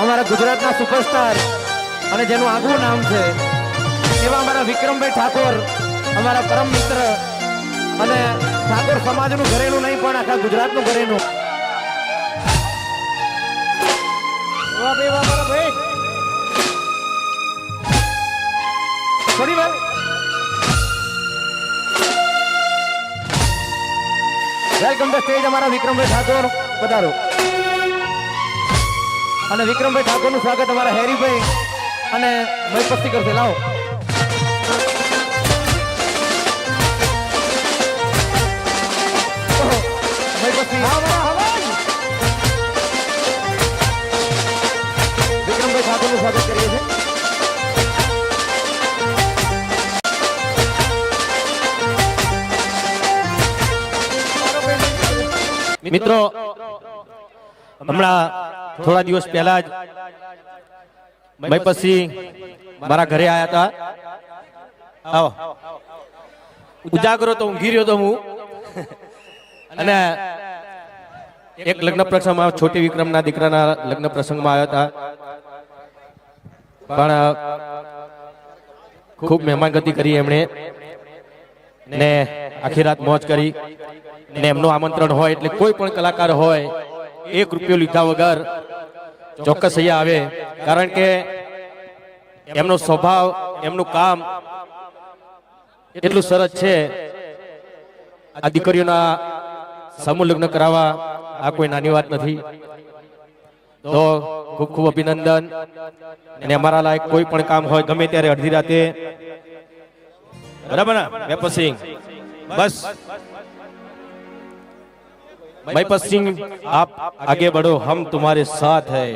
અમારા ગુજરાતના સુપરસ્ટાર. અને જેનું આગવું નામ છે એવા અમારા વિક્રમભાઈ ઠાકોર અમારા પરમ મિત્ર. અને ઠાકોર સમાજનું ઘરેનું નહીં પણ આખા ગુજરાતનું વાહ થોડી વાર વેલકમ ધ સ્ટેજ અમારા વિક્રમભાઈ ઠાકોર. પધારો. અને વિક્રમભાઈ ઠાકોરનું સ્વાગત અમારા હેરીભાઈ અને મયપસ્તી કરશે. લાવો. વિક્રમભાઈ ઠાકોરનું સ્વાગત કરીએ છીએ. મિત્રો, હમણાં થોડા દિવસ પહેલા જ મેં પછી મારા ઘરે આવ્યા હતા આવો. ઉજાગરો તો ઊંઘી રહ્યો તો હું. અને એક લગ્ન પ્રસંગમાં છોટી વિક્રમના દીકરાના લગ્ન પ્રસંગમાં આવ્યા હતા પણ ખૂબ મહેમાનગતિ કરી એમણે. ને આખી રાત મોજ કરી. ને એમનું આમંત્રણ હોય એટલે કોઈ પણ કલાકાર હોય, એક રૂપિયો લીધા વગર ચોક્કસ અહીંયા આવે. કારણ કે એમનો સ્વભાવ, એમનું કામ એટલું સરસ છે. આ દીકરીઓના સમૂહ લગ્ન કરાવવા આ કોઈ નાની વાત નથી. તો ખૂબ ખૂબ અભિનંદન. અને અમારા લાયક કોઈ પણ કામ હોય, ગમે ત્યારે અડધી રાતે. બરાબર ને? વેપસિંહ બસ. मयपत सिंह आप आगे बढ़ो हम तुम्हारे साथ है